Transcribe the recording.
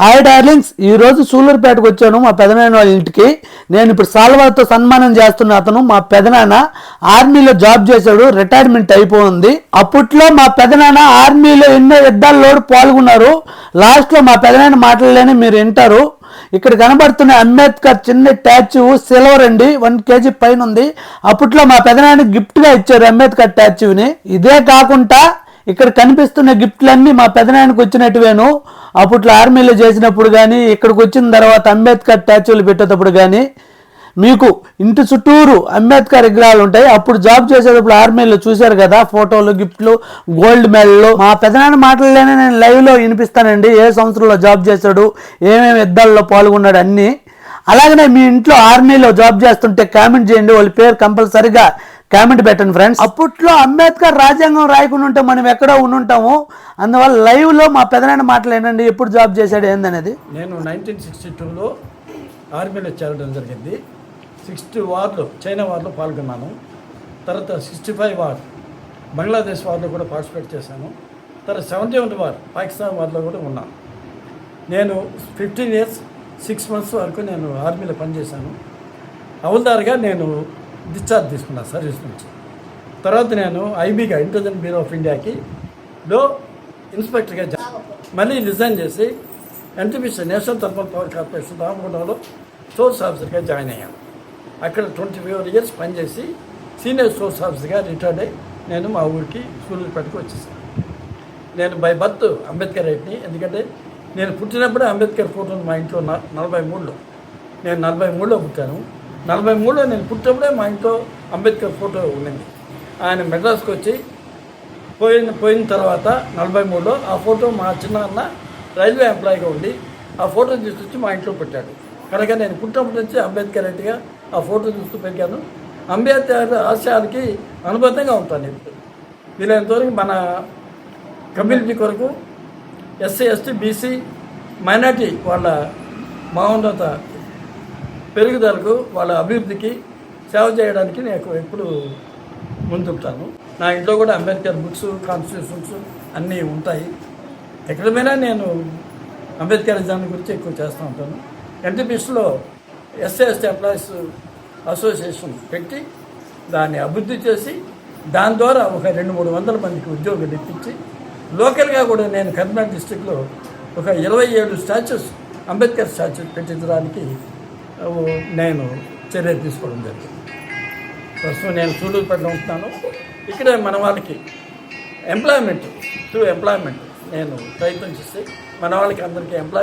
Hi darlings ఈ రోజు సూలూరుపేటకు వచ్చాను మా పెదనాన్న వాళ్ళ ఇంటికి. నేను ఇప్పుడు సాల్వాతో సన్మానం చేస్తున్న అతను మా పెదనాన్న. ఆర్మీలో జాబ్ చేశాడు రిటైర్మెంట్ అయిపోయింది. అప్పట్లో మా పెదనాన్న ఆర్మీలో ఎన్నో యుద్ధాల్లో పాల్గొన్నారు. లాస్ట్లో మా పెదనాన్న మాటలలోనే మీరు వింటారు. ఇక్కడ కనబడుతున్న అంబేద్కర్ చిన్న స్టాచ్యూ సిల్వర్ అండి వన్ కేజీ పైన ఉంది. అప్పట్లో మా పెదనాన్న గిఫ్ట్గా ఇచ్చారు అంబేద్కర్ స్టాచ్యూని ఇదే కాకుండా ఇక్కడ కనిపిస్తున్న గిఫ్ట్లన్నీ మా పెదనాయనకు వచ్చినట్టువేను. అప్పట్లో ఆర్మీలో చేసినప్పుడు కానీ ఇక్కడికి వచ్చిన తర్వాత అంబేద్కర్ స్టాచ్యూలు పెట్టేటప్పుడు కానీ మీకు ఇంటి చుట్టూరు అంబేద్కర్ విగ్రహాలు ఉంటాయి. అప్పుడు జాబ్ చేసేటప్పుడు ఆర్మీలో చూశారు కదా ఫోటోలు గిఫ్ట్లు గోల్డ్ మెడల్లు మా పెదనాన్న మాటల్లోనే నేను లైవ్లో వినిపిస్తానండి. ఏ సంవత్సరంలో జాబ్ చేశాడు ఏమేమి యుద్ధాల్లో పాల్గొన్నాడు అన్నీ. అలాగనే మీ ఇంట్లో ఆర్మీలో జాబ్ చేస్తుంటే కామెంట్ చేయండి. వాళ్ళ పేరు కంపల్సరిగా కామెంట్ పెట్టండి ఫ్రెండ్స్ అప్పట్లో అంబేద్కర్ రాజ్యాంగం రాయకుండా ఉంటే మనం ఎక్కడో ఉండుంటాము. అందువల్ల లైవ్లో మా పెదనాన్న మాటలు ఏంటండి? ఎప్పుడు జాబ్ చేశాడు ఏందనేది? నేను నైన్టీన్ సిక్స్టీ టూలో ఆర్మీలో చేరడం జరిగింది. సిక్స్టీ వార్లో చైనా వార్లో పాల్గొన్నాను. తర్వాత సిక్స్టీ ఫైవ్ వార్ బంగ్లాదేశ్ వార్లో కూడా పార్టిసిపేట్ చేశాను. తర్వాత సెవెంటీ వన్ వార్ పాకిస్తాన్ వార్లో కూడా ఉన్నాను. నేను ఫిఫ్టీన్ ఇయర్స్ సిక్స్ మంత్స్ వరకు నేను ఆర్మీలో పనిచేశాను. హౌల్దార్గా నేను డిశ్చార్జ్ తీసుకున్నాను సర్వీస్ నుంచి. తర్వాత నేను ఐబీగా ఇంటెలిజెన్స్ బ్యూరో ఆఫ్ ఇండియాకి లో ఇన్స్పెక్టర్గా జా- మళ్ళీ రిజైన్ చేసి NTPC national thermal power corporation రామగుండంలో source ఆఫీసర్గా జాయిన్ అయ్యాను. అక్కడ ట్వంటీ ఫోర్ ఇయర్స్ పనిచేసి సీనియర్ సోర్స్ ఆఫీసర్గా రిటైర్డ్ అయ్యి నేను మా ఊరికి సూళ్ళూరుపేటకు వచ్చేసాను. నేను బై బర్త్ అంబేద్కర్ రైట్ని ఎందుకంటే నేను పుట్టినప్పుడే అంబేద్కర్ ఫోటో మా ఇంట్లో నలభై మూడులో నేను నలభై మూడులో పుట్టాను. నలభై మూడులో నేను పుట్టినప్పుడే మా ఇంట్లో అంబేద్కర్ ఫోటో ఉండింది ఆయన మెడ్రాస్కి వచ్చి పోయిన పోయిన తర్వాత నలభై మూడులో ఆ ఫోటో మా చిన్నాన్న రైల్వే ఎంప్లాయీగా ఉండి ఆ ఫోటో తీసుకొచ్చి మా ఇంట్లో పెట్టాడు. కనుక నేను పుట్టినప్పటి నుంచి అంబేద్కర్ రెడ్డిగా ఆ ఫోటో చూస్తూ పెరిగాను. అంబేద్కర్ ఆశయాలకి అనుబద్ధంగా ఉంటాను ఇప్పుడు. వీలైనంతవరకు మన కమ్యూనిటీ కొరకు ఎస్సీ ఎస్టీ బీసీ మైనార్టీ వాళ్ళ మహోన్నత పెరుగుదలకు వాళ్ళ అభివృద్ధికి సేవ చేయడానికి నేను ఎప్పుడు ముందుంటాను. నా ఇంట్లో కూడా అంబేద్కర్ బుక్స్ కాన్స్టిట్యూషన్స్ అన్నీ ఉంటాయి. ఎక్కడమైనా నేను అంబేద్కర్ దాని గురించి ఎక్కువ చేస్తూ ఉంటాను. ఎన్టీపీస్లో ఎస్సీ ఎస్టీ ఎంప్లాయీస్ అసోసియేషన్ పెట్టి దాన్ని అభివృద్ధి చేసి దాని ద్వారా ఒక రెండు మూడు వందల మందికి ఉద్యోగాలు ఇప్పించి లోకల్గా కూడా నేను కర్నాటక డిస్టిక్లో ఒక ఇరవై ఏడు స్టాచ్యూస్ అంబేద్కర్ స్టాచ్యూస్ పెట్టించడానికి నేను చర్య తీసుకోవడం జరిగింది. ప్రస్తుతం నేను సూళ్ళూరుపేటలో ఉంటున్నాను. ఇక్కడే మన వాళ్ళకి ఎంప్లాయ్మెంట్ త్రూ ఎంప్లాయ్మెంట్ నేను ప్రయత్నం చేసి మన వాళ్ళకి అందరికీ ఎంప్లాయ్